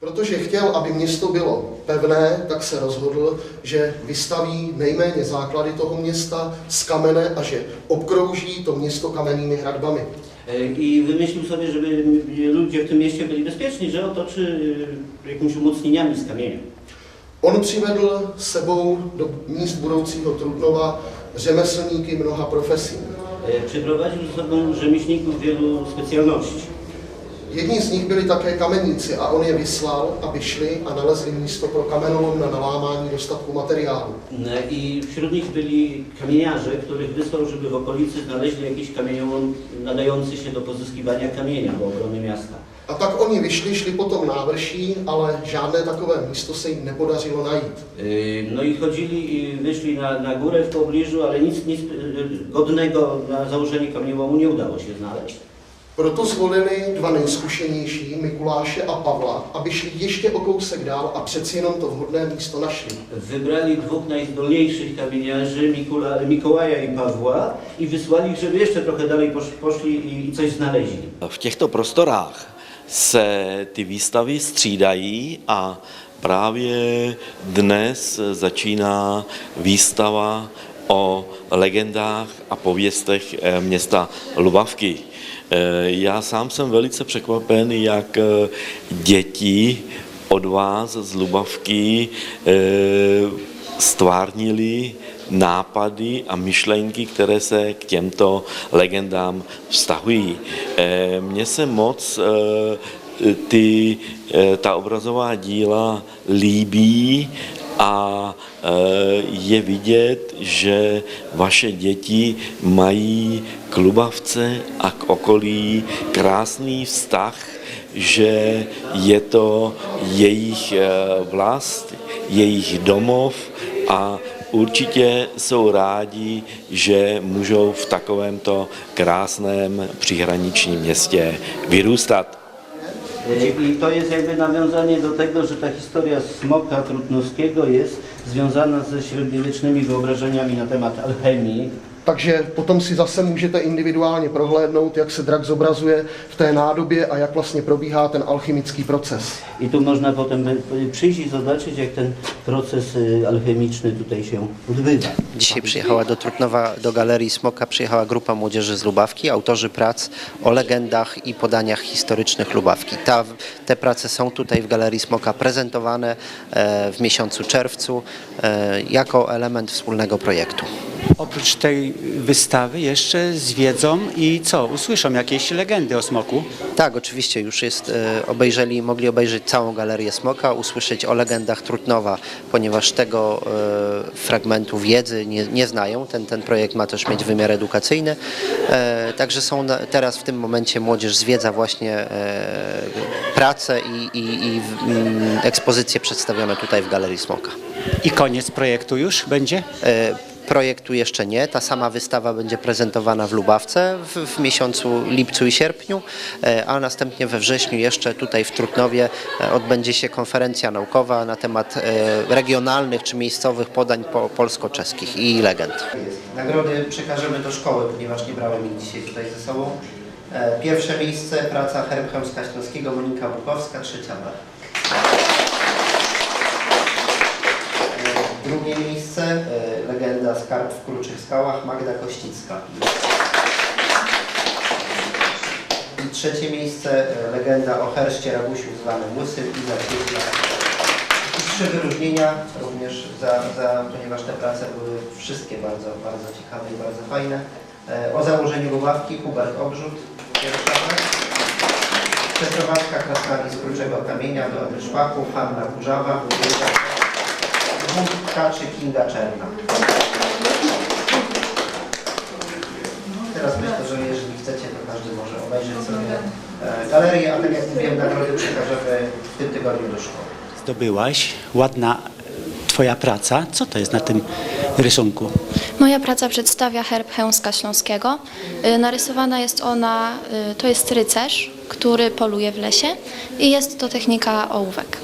Protože chtěl, aby město bylo pevné, tak se rozhodl, že vystaví nejméně základy toho města z kamene a že obkrouží to město kamennými hradbami. E, I wymyślił sobie, żeby ludzie w tym mieście byli bezpieczni, że otoczy e, jakimiś umocnieniami z kamienia. On přivedl s sebou do míst budoucího Trutnova řemeslníky mnoha profesí. E, Przyprowadził ze sobą rzemieślników wielu specjalności. Jedni z nich byli také kameníci a on je vyslal, aby šli a nalezli místo pro kamenolom na nalámání dostatku materiálu. I wśród nich byli kamieniarze, których wysłał, żeby w okolicy znaleźli jakiś kamieniołom nadający się do pozyskiwania kamienia do obrony miasta. A tak oni vyšli, šli potom návrší, ale žádné takové místo se jim nepodařilo najít. E, No i chodzili i wyszli na, na górę w pobliżu, ale nic, nic e, godnego na założenie kamieniołomu nie udało się znaleźć. Proto zvolili dva nejzkušenější, Mikuláše a Pavla, aby šli ještě o kousek dál a přeci jenom to vhodné místo našli. Wybrali dwóch najzdolniejszych kamieniarzy, Mikula, Mikołaja i Pawła i wysłali ich, żeby jeszcze trochę dalej posz, poszli i, i coś znaleźli. V těchto prostorách se ty výstavy střídají a právě dnes začíná výstava o legendách a pověstech eh, města Lubavky. Eh, Já sám jsem velice překvapen, jak eh, děti od vás z Lubavky stvárnili nápady a myšlenky, které se k těmto legendám vztahují. Mně se moc ty, ta obrazová díla líbí a eh, je vidět, že vaše děti mají k Lubavce a k okolí krásný vztah, že je to jejich eh, vlast, jejich domov a určitě jsou rádi, že můžou v takovémto krásném příhraničním městě vyrůstat. I to jest jakby nawiązanie do tego, że ta historia smoka trutnowskiego jest związana ze średniowiecznymi wyobrażeniami na temat alchemii. Takže potom si zase můžete individuálně prohlédnout, jak se drak zobrazuje v té nádobě a jak vlastně probíhá ten alchymický proces. I tu można potem przyjść i zobaczyć, jak ten proces y, alchemiczny tutaj się odbywa. Dzisiaj przyjechała do Trutnowa, do Galerii Smoka, przyjechała grupa młodzieży z Lubawki, autorzy prac o legendach i podaniach historycznych Lubawki. Ta, te prace są tutaj w Galerii Smoka prezentowane e, w miesiącu czerwcu e, jako element wspólnego projektu. Oprócz tej wystawy jeszcze zwiedzą i co? Usłyszą jakieś legendy o smoku. Tak, oczywiście już jest, e, obejrzeli, mogli obejrzeć całą Galerię Smoka, usłyszeć o legendach Trutnowa, ponieważ tego e, fragmentu wiedzy nie, nie znają. Ten, ten projekt ma też mieć wymiar edukacyjny. E, także są na, teraz w tym momencie młodzież zwiedza właśnie e, prace i, i, i w- mm, ekspozycje przedstawione tutaj w Galerii Smoka. I koniec projektu już będzie? E, Projektu jeszcze nie. Ta sama wystawa będzie prezentowana w Lubawce w, w miesiącu lipcu i sierpniu, e, a następnie we wrześniu jeszcze tutaj w Trutnowie e, odbędzie się konferencja naukowa na temat e, regionalnych czy miejscowych podań po, polsko-czeskich i legend. Nagrody przekażemy do szkoły, ponieważ nie brałem ich dzisiaj tutaj ze sobą. Pierwsze miejsce praca Herb Chełmska Śląskiego, Monika Bukowska, trzecia B. Drugie miejsce, e, legenda Skarb w Kruczych Skałach, Magda Kościcka. I trzecie miejsce, e, legenda o herszcie Rabusiu zwanym Łysym i. I trzy wyróżnienia również, za, za, ponieważ te prace były wszystkie bardzo, bardzo ciekawe i bardzo fajne. E, O założeniu Lubawki, Hubert Obrzut, rzecz. Przeprowadzka krasnali z Kruczego Kamienia do Odryszpaku, Hanna Kurzawa, dwóch tkaczy Kinga Czerna. Teraz myślę, że jeżeli chcecie, to każdy może obejrzeć sobie e, galerię, a tak jak mówiłem, nagrody przekażemy w tym tygodniu do szkoły. Zdobyłaś, ładna twoja praca. Co to jest na tym rysunku? Moja praca przedstawia herb Chełmska Śląskiego. Y, Narysowana jest ona, to jest rycerz, który poluje w lesie i jest to technika ołówek.